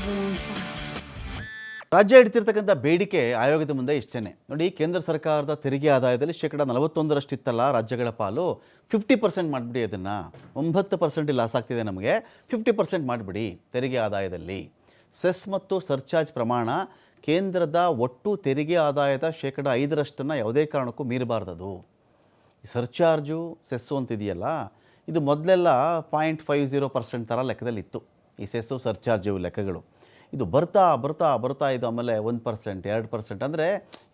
Babylon 5. ರಾಜ್ಯ ಇಡ್ತಿರ್ತಕ್ಕಂಥ ಬೇಡಿಕೆ ಆಯೋಗದ ಮುಂದೆ ಇಷ್ಟೇ ನೋಡಿ, ಕೇಂದ್ರ ಸರ್ಕಾರದ ತೆರಿಗೆ ಆದಾಯದಲ್ಲಿ ಶೇಕಡ ನಲವತ್ತೊಂದರಷ್ಟು ಇತ್ತಲ್ಲ ರಾಜ್ಯಗಳ ಪಾಲು. ಫಿಫ್ಟಿ ಪರ್ಸೆಂಟ್ ಮಾಡಿಬಿಡಿ ಅದನ್ನು. ಒಂಬತ್ತು ಪರ್ಸೆಂಟ್ ಲಾಸ್ ಆಗ್ತಿದೆ ನಮಗೆ. ಫಿಫ್ಟಿ ಪರ್ಸೆಂಟ್ ಮಾಡಿಬಿಡಿ ತೆರಿಗೆ ಆದಾಯದಲ್ಲಿ. ಸೆಸ್ ಮತ್ತು ಸರ್ಚಾರ್ಜ್ ಪ್ರಮಾಣ ಕೇಂದ್ರದ ಒಟ್ಟು ತೆರಿಗೆ ಆದಾಯದ ಶೇಕಡ ಐದರಷ್ಟನ್ನು ಯಾವುದೇ ಕಾರಣಕ್ಕೂ ಮೀರಬಾರ್ದದು. ಸರ್ಚಾರ್ಜು ಸೆಸ್ಸು ಅಂತಿದೆಯಲ್ಲ, ಇದು ಮೊದಲೆಲ್ಲ ಪಾಯಿಂಟ್ ಫೈವ್ ಜೀರೋ ಪರ್ಸೆಂಟ್ ಥರ ಲೆಕ್ಕದಲ್ಲಿ ಇತ್ತು ಈ ಸೆಸ್ಸು ಸರ್ಚಾರ್ಜು ಲೆಕ್ಕಗಳು. ಇದು ಬರ್ತಾ ಬರ್ತಾ ಬರ್ತಾ ಇದು ಆಮೇಲೆ ಒಂದು ಪರ್ಸೆಂಟ್, ಎರಡು ಪರ್ಸೆಂಟ್ ಅಂದರೆ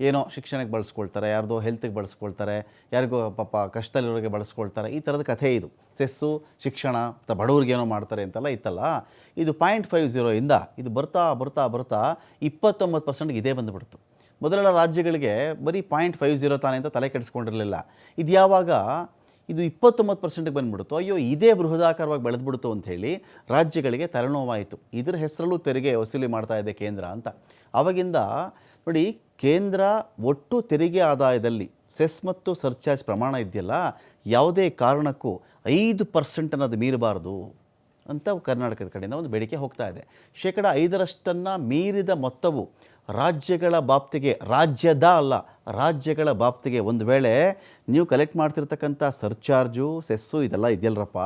ಏನೋ ಶಿಕ್ಷಣಕ್ಕೆ ಬಳಸ್ಕೊಳ್ತಾರೆ, ಯಾರ್ದೋ ಹೆಲ್ತಿಗೆ ಬಳಸ್ಕೊಳ್ತಾರೆ, ಯಾರಿಗೋ ಪಾಪ ಕಷ್ಟದಲ್ಲಿರೋರಿಗೆ ಬಳಸ್ಕೊಳ್ತಾರೆ, ಈ ಥರದ ಕಥೆ ಇದು. ಸೆಸ್ಸು, ಶಿಕ್ಷಣ ಮತ್ತು ಬಡವ್ರಿಗೆ ಏನೋ ಮಾಡ್ತಾರೆ ಅಂತೆಲ್ಲ ಇತ್ತಲ್ಲ, ಇದು ಪಾಯಿಂಟ್ ಫೈವ್ ಜೀರೋಯಿಂದ ಇದು ಬರ್ತಾ ಬರ್ತಾ ಬರ್ತಾ ಇಪ್ಪತ್ತೊಂಬತ್ತು ಪರ್ಸೆಂಟ್ಗೆ ಇದೇ ಬಂದುಬಿಡ್ತು. ಮೊದಲೆಲ್ಲ ರಾಜ್ಯಗಳಿಗೆ ಬರೀ ಪಾಯಿಂಟ್ ಫೈವ್ ಜೀರೋ ತಾನೆ ಅಂತ ತಲೆ ಕೆಡಿಸ್ಕೊಂಡಿರಲಿಲ್ಲ. ಇದು ಯಾವಾಗ ಇದು ಇಪ್ಪತ್ತೊಂಬತ್ತು ಪರ್ಸೆಂಟಿಗೆ ಬಂದುಬಿಡ್ತು ಅಯ್ಯೋ, ಇದೇ ಬೃಹದಾಕಾರವಾಗಿ ಬೆಳೆದ್ಬಿಡ್ತು ಅಂತ ಹೇಳಿ ರಾಜ್ಯಗಳಿಗೆ ತಲೆನೋವಾಯಿತು. ಇದರ ಹೆಸರಲ್ಲೂ ತೆರಿಗೆ ವಸೂಲಿ ಮಾಡ್ತಾ ಇದೆ ಕೇಂದ್ರ ಅಂತ. ಆವಾಗಿಂದ ನೋಡಿ, ಕೇಂದ್ರ ಒಟ್ಟು ತೆರಿಗೆ ಆದಾಯದಲ್ಲಿ ಸೆಸ್ ಮತ್ತು ಸರ್ಚಾರ್ಜ್ ಪ್ರಮಾಣ ಇದೆಯಲ್ಲ, ಯಾವುದೇ ಕಾರಣಕ್ಕೂ ಐದು ಪರ್ಸೆಂಟ್ ಅನ್ನೋದು ಮೀರಬಾರ್ದು ಅಂತ ಕರ್ನಾಟಕದ ಕಡೆಯಿಂದ ಒಂದು ಬೇಡಿಕೆ ಹೋಗ್ತಾ ಇದೆ. ಶೇಕಡ ಐದರಷ್ಟನ್ನು ಮೀರಿದ ಮೊತ್ತವು ರಾಜ್ಯಗಳ ಬಾಪ್ತಿಗೆ, ರಾಜ್ಯದ ಅಲ್ಲ, ರಾಜ್ಯಗಳ ಬಾಪ್ತಿಗೆ ಒಂದು ವೇಳೆ ನೀವು ಕಲೆಕ್ಟ್ ಮಾಡ್ತಿರ್ತಕ್ಕಂಥ ಸರ್ಚಾರ್ಜು ಸೆಸ್ಸು ಇದೆಲ್ಲ ಇದೆಯಲ್ರಪ್ಪ,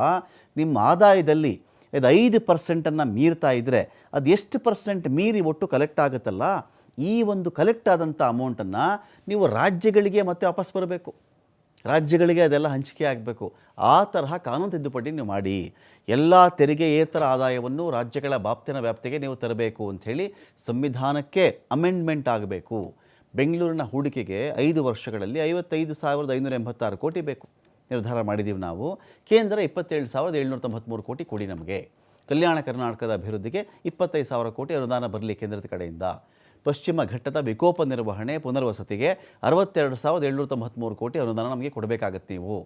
ನಿಮ್ಮ ಆದಾಯದಲ್ಲಿ ಇದು ಐದು ಪರ್ಸೆಂಟನ್ನು ಮೀರ್ತಾ ಇದ್ದರೆ ಅದು ಎಷ್ಟು ಪರ್ಸೆಂಟ್ ಮೀರಿ ಒಟ್ಟು ಕಲೆಕ್ಟ್ ಆಗುತ್ತಲ್ಲ? ಈ ಒಂದು ಕಲೆಕ್ಟ್ ಆದಂಥ ಅಮೌಂಟನ್ನು ನೀವು ರಾಜ್ಯಗಳಿಗೆ ಮತ್ತೆ ವಾಪಸ್ ಬರಬೇಕು. ರಾಜ್ಯಗಳಿಗೆ ಅದೆಲ್ಲ ಹಂಚಿಕೆ ಆಗಬೇಕು. ಆ ತರಹ ಕಾನೂನು ತಿದ್ದುಪಡಿ ನೀವು ಮಾಡಿ. ಎಲ್ಲ ತೆರಿಗೆಯೇತರ ಆದಾಯವನ್ನು ರಾಜ್ಯಗಳ ಬಾಪ್ತಿನ ವ್ಯಾಪ್ತಿಗೆ ನೀವು ತರಬೇಕು ಅಂಥೇಳಿ ಸಂವಿಧಾನಕ್ಕೆ ಅಮೆಂಡ್ಮೆಂಟ್ ಆಗಬೇಕು. ಬೆಂಗಳೂರಿನ ಹೂಡಿಕೆಗೆ ಐದು ವರ್ಷಗಳಲ್ಲಿ ಐವತ್ತೈದು ಸಾವಿರದ ಐನೂರ ಎಂಬತ್ತಾರು ಕೋಟಿ ಬೇಕು. ನಿರ್ಧಾರ ಮಾಡಿದ್ದೀವಿ ನಾವು. ಕೇಂದ್ರ ಇಪ್ಪತ್ತೇಳು ಸಾವಿರದ ಏಳ್ನೂರ ತೊಂಬತ್ತ್ಮೂರು ಕೋಟಿ ಕೊಡಿ ನಮಗೆ. ಕಲ್ಯಾಣ ಕರ್ನಾಟಕದ ಅಭಿವೃದ್ಧಿಗೆ ಇಪ್ಪತ್ತೈದು ಸಾವಿರ ಕೋಟಿ ಅನುದಾನ ಬರಲಿ ಕೇಂದ್ರದ ಕಡೆಯಿಂದ. ಪಶ್ಚಿಮ ಘಟ್ಟದ ವಿಕೋಪ ನಿರ್ವಹಣೆ ಪುನರ್ವಸತಿಗೆ ಅರವತ್ತೆರಡು ಸಾವಿರದ ಏಳ್ನೂರ ತೊಂಬತ್ತ್ಮೂರು ಕೋಟಿ ಅನುದಾನ ನಮಗೆ ಕೊಡಬೇಕಾಗತ್ತೆ ನೀವು.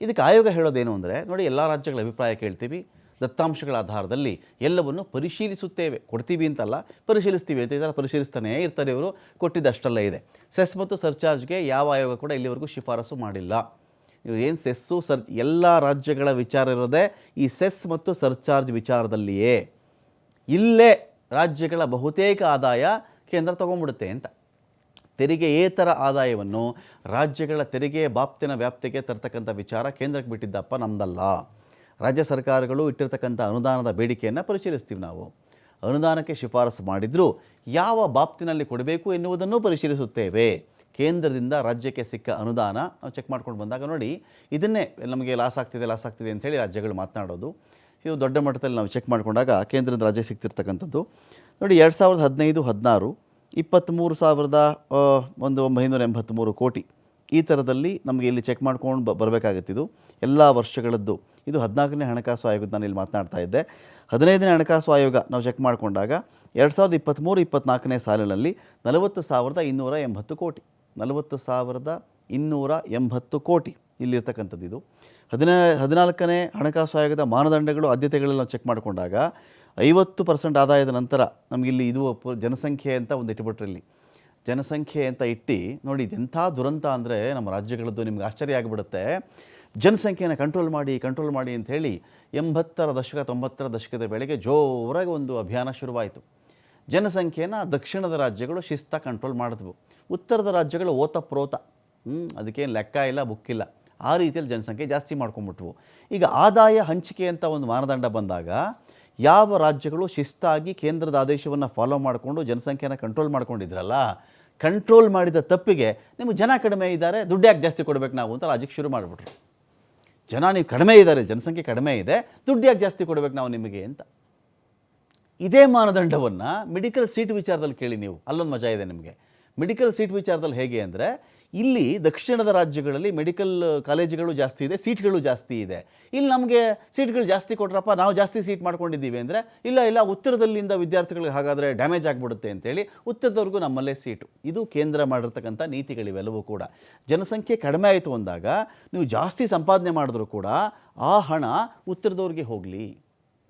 ಇದಕ್ಕೆ ಆಯೋಗ ಹೇಳೋದೇನು ಅಂದರೆ, ನೋಡಿ ಎಲ್ಲ ರಾಜ್ಯಗಳ ಅಭಿಪ್ರಾಯ ಕೇಳ್ತೀವಿ. ದತ್ತಾಂಶಗಳ ಆಧಾರದಲ್ಲಿ ಎಲ್ಲವನ್ನು ಪರಿಶೀಲಿಸುತ್ತೇವೆ. ಕೊಡ್ತೀವಿ ಅಂತಲ್ಲ, ಪರಿಶೀಲಿಸ್ತೀವಿ ಅಂತ ಇದೆಲ್ಲ ಪರಿಶೀಲಿಸ್ತಾನೇ ಇರ್ತಾರೆ ಇವರು. ಕೊಟ್ಟಿದ್ದಷ್ಟಲ್ಲ ಇದೆ. ಸೆಸ್ ಮತ್ತು ಸರ್ಚಾರ್ಜ್ಗೆ ಯಾವ ಆಯೋಗ ಕೂಡ ಇಲ್ಲಿವರೆಗೂ ಶಿಫಾರಸು ಮಾಡಿಲ್ಲ. ಏನು ಸೆಸ್ಸು, ಸರ್, ಎಲ್ಲ ರಾಜ್ಯಗಳ ವಿಚಾರ ಇರೋದೇ ಈ ಸೆಸ್ ಮತ್ತು ಸರ್ಚಾರ್ಜ್ ವಿಚಾರದಲ್ಲಿಯೇ. ಇಲ್ಲೇ ರಾಜ್ಯಗಳ ಬಹುತೇಕ ಆದಾಯ ಕೇಂದ್ರ ತಗೊಂಡ್ಬಿಡುತ್ತೆ ಅಂತ. ತೆರಿಗೆಯೇತರ ಆದಾಯವನ್ನು ರಾಜ್ಯಗಳ ತೆರಿಗೆ ಬಾಪ್ತಿನ ವ್ಯಾಪ್ತಿಗೆ ತರ್ತಕ್ಕಂಥ ವಿಚಾರ ಕೇಂದ್ರಕ್ಕೆ ಬಿಟ್ಟಿದ್ದಪ್ಪ ನಮ್ಮದಲ್ಲ ರಾಜ್ಯ ಸರ್ಕಾರಗಳು ಇಟ್ಟಿರ್ತಕ್ಕಂಥ ಅನುದಾನದ ಬೇಡಿಕೆಯನ್ನು ಪರಿಶೀಲಿಸ್ತೀವಿ ನಾವು. ಅನುದಾನಕ್ಕೆ ಶಿಫಾರಸು ಮಾಡಿದರೂ ಯಾವ ಬಾಪ್ತಿನಲ್ಲಿ ಕೊಡಬೇಕು ಎನ್ನುವುದನ್ನು ಪರಿಶೀಲಿಸುತ್ತೇವೆ. ಕೇಂದ್ರದಿಂದ ರಾಜ್ಯಕ್ಕೆ ಸಿಕ್ಕ ಅನುದಾನ ನಾವು ಚೆಕ್ ಮಾಡ್ಕೊಂಡು ಬಂದಾಗ ನೋಡಿ, ಇದನ್ನೇ ನಮಗೆ ಲಾಸ್ ಆಗ್ತಿದೆ ಲಾಸ್ ಆಗ್ತಿದೆ ಅಂಥೇಳಿ ರಾಜ್ಯಗಳು ಮಾತನಾಡೋದು. ಇದು ದೊಡ್ಡ ಮಟ್ಟದಲ್ಲಿ ನಾವು ಚೆಕ್ ಮಾಡಿಕೊಂಡಾಗ ಕೇಂದ್ರದ ರಾಜ್ಯಕ್ಕೆ ಸಿಗ್ತಿರ್ತಕ್ಕಂಥದ್ದು. ನೋಡಿ, ಎರಡು ಸಾವಿರದ ಹದಿನೈದು, ಹದಿನಾರು ಇಪ್ಪತ್ತ್ಮೂರು ಸಾವಿರದ ಒಂದು ಒಂಬೈನೂರ ಎಂಬತ್ತ್ಮೂರು ಕೋಟಿ ಈ ಥರದಲ್ಲಿ ನಮಗೆ ಇಲ್ಲಿ ಚೆಕ್ ಮಾಡ್ಕೊಂಡು ಬ ಎಲ್ಲ ವರ್ಷಗಳದ್ದು. ಇದು ಹದಿನಾಲ್ಕನೇ ಹಣಕಾಸು ಆಯೋಗದ ನಾನು ಇಲ್ಲಿ ಮಾತನಾಡ್ತಾ ಇದ್ದೆ. ಹದಿನೈದನೇ ಹಣಕಾಸು ಆಯೋಗ ನಾವು ಚೆಕ್ ಮಾಡಿಕೊಂಡಾಗ ಎರಡು ಸಾವಿರದ ಇಪ್ಪತ್ತ್ಮೂರು ಇಪ್ಪತ್ತ್ನಾಲ್ಕನೇ ಸಾಲಿನಲ್ಲಿ ನಲವತ್ತು ಸಾವಿರದ ಇನ್ನೂರ ಎಂಬತ್ತು ಕೋಟಿ. ನಲವತ್ತು ಸಾವಿರದ ಇನ್ನೂರ ಎಂಬತ್ತು ಕೋಟಿ. ಇಲ್ಲಿರ್ತಕ್ಕಂಥದ್ದು ಇದು. ಹದಿನಾ, ಹದಿನಾಲ್ಕನೇ ಹಣಕಾಸು ಆಯೋಗದ ಮಾನದಂಡಗಳು ಆದ್ಯತೆಗಳನ್ನು ಚೆಕ್ ಮಾಡಿಕೊಂಡಾಗ ಐವತ್ತು ಪರ್ಸೆಂಟ್ ಆದಾಯದ ನಂತರ ನಮಗಿಲ್ಲಿ ಇದು ಜನಸಂಖ್ಯೆ ಅಂತ ಒಂದು ಇಟ್ಟುಬಿಟ್ರಲ್ಲಿ ಜನಸಂಖ್ಯೆ ಅಂತ ಇಟ್ಟು ನೋಡಿ ಇದೆಂಥ ದುರಂತ ಅಂದರೆ ನಮ್ಮ ರಾಜ್ಯಗಳದ್ದು ನಿಮ್ಗೆ ಆಶ್ಚರ್ಯ ಆಗಿಬಿಡುತ್ತೆ. ಜನಸಂಖ್ಯೆಯನ್ನು ಕಂಟ್ರೋಲ್ ಮಾಡಿ ಕಂಟ್ರೋಲ್ ಮಾಡಿ ಅಂತ ಹೇಳಿ ಎಂಬತ್ತರ ದಶಕ, ತೊಂಬತ್ತರ ದಶಕದ ವೇಳೆಗೆ ಜೋರಾಗಿ ಒಂದು ಅಭಿಯಾನ ಶುರುವಾಯಿತು. ಜನಸಂಖ್ಯೆನ ದಕ್ಷಿಣದ ರಾಜ್ಯಗಳು ಶಿಸ್ತ ಕಂಟ್ರೋಲ್ ಮಾಡಿದ್ವು. ಉತ್ತರದ ರಾಜ್ಯಗಳು ಓತ ಪ್ರೋತ. ಹ್ಞೂ ಅದಕ್ಕೇನು ಲೆಕ್ಕ ಇಲ್ಲ ಬುಕ್ಕಿಲ್ಲ ಆ ರೀತಿಯಲ್ಲಿ ಜನಸಂಖ್ಯೆ ಜಾಸ್ತಿ ಮಾಡ್ಕೊಂಬಿಟ್ವು ಈಗ ಆದಾಯ ಹಂಚಿಕೆ ಅಂತ ಒಂದು ಮಾನದಂಡ ಬಂದಾಗ ಯಾವ ರಾಜ್ಯಗಳು ಶಿಸ್ತಾಗಿ ಕೇಂದ್ರದ ಆದೇಶವನ್ನು ಫಾಲೋ ಮಾಡಿಕೊಂಡು ಜನಸಂಖ್ಯೆನ ಕಂಟ್ರೋಲ್ ಮಾಡ್ಕೊಂಡಿದ್ರಲ್ಲ ಕಂಟ್ರೋಲ್ ಮಾಡಿದ ತಪ್ಪಿಗೆ ನಿಮಗೆ ಜನ ಕಡಿಮೆ ಇದ್ದಾರೆ, ದುಡ್ಡು ಯಾಕೆ ಜಾಸ್ತಿ ಕೊಡಬೇಕು ನಾವು ಅಂತ ರಾಜ್ಯಕ್ಕೆ ಶುರು ಮಾಡಿಬಿಟ್ರು. ಜನ ನೀವು ಕಡಿಮೆ ಇದ್ದಾರೆ ಜನಸಂಖ್ಯೆ ಕಡಿಮೆ ಇದೆ, ದುಡ್ಡು ಯಾಕೆ ಜಾಸ್ತಿ ಕೊಡಬೇಕು ನಾವು ನಿಮಗೆ ಅಂತ. ಇದೇ ಮಾನದಂಡವನ್ನು ಮೆಡಿಕಲ್ ಸೀಟ್ ವಿಚಾರದಲ್ಲಿ ಕೇಳಿ ನೀವು. ಅಲ್ಲೊಂದು ಮಜಾ ಇದೆ ನಿಮಗೆ. ಮೆಡಿಕಲ್ ಸೀಟ್ ವಿಚಾರದಲ್ಲಿ ಹೇಗೆ ಅಂದರೆ, ಇಲ್ಲಿ ದಕ್ಷಿಣದ ರಾಜ್ಯಗಳಲ್ಲಿ ಮೆಡಿಕಲ್ ಕಾಲೇಜುಗಳು ಜಾಸ್ತಿ ಇದೆ, ಸೀಟ್ಗಳು ಜಾಸ್ತಿ ಇದೆ. ಇಲ್ಲಿ ನಮಗೆ ಸೀಟ್ಗಳು ಜಾಸ್ತಿ ಕೊಟ್ರಪ್ಪ, ನಾವು ಜಾಸ್ತಿ ಸೀಟ್ ಮಾಡ್ಕೊಂಡಿದ್ದೀವಿ ಅಂದರೆ, ಇಲ್ಲ ಇಲ್ಲ, ಉತ್ತರದಲ್ಲಿಂದ ವಿದ್ಯಾರ್ಥಿಗಳಿಗೆ ಹಾಗಾದರೆ ಡ್ಯಾಮೇಜ್ ಆಗಿಬಿಡುತ್ತೆ ಅಂತೇಳಿ ಉತ್ತರದವರೆಗೂ ನಮ್ಮಲ್ಲೇ ಸೀಟು. ಇದು ಕೇಂದ್ರ ಮಾಡಿರ್ತಕ್ಕಂಥ ನೀತಿಗಳಿವೆಲ್ಲವೂ ಕೂಡ. ಜನಸಂಖ್ಯೆ ಕಡಿಮೆ ಆಯಿತು ಅಂದಾಗ, ನೀವು ಜಾಸ್ತಿ ಸಂಪಾದನೆ ಮಾಡಿದ್ರೂ ಕೂಡ ಆ ಹಣ ಉತ್ತರದವ್ರಿಗೆ ಹೋಗಲಿ.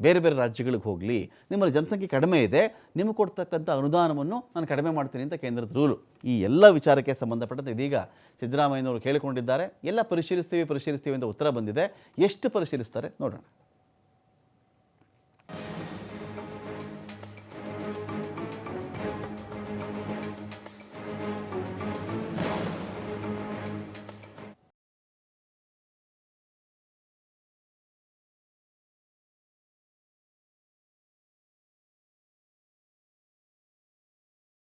ಬೇರೆ ಬೇರೆ ರಾಜ್ಯಗಳಿಗೆ ಹೋಗಲಿ, ನಿಮ್ಮಲ್ಲಿ ಜನಸಂಖ್ಯೆ ಕಡಿಮೆ ಇದೆ, ನಿಮಗೆ ಕೊಡ್ತಕ್ಕಂಥ ಅನುದಾನವನ್ನು ನಾನು ಕಡಿಮೆ ಮಾಡ್ತೀನಿ ಅಂತ ಕೇಂದ್ರದ ರೂಲು. ಈ ಎಲ್ಲ ವಿಚಾರಕ್ಕೆ ಸಂಬಂಧಪಟ್ಟಂತೆ ಇದೀಗ ಸಿದ್ದರಾಮಯ್ಯನವರು ಕೇಳಿಕೊಂಡಿದ್ದಾರೆ. ಎಲ್ಲ ಪರಿಶೀಲಿಸ್ತೀವಿ ಪರಿಶೀಲಿಸ್ತೀವಿ ಅಂತ ಉತ್ತರ ಬಂದಿದೆ. ಎಷ್ಟು ಪರಿಶೀಲಿಸ್ತಾರೆ ನೋಡೋಣ.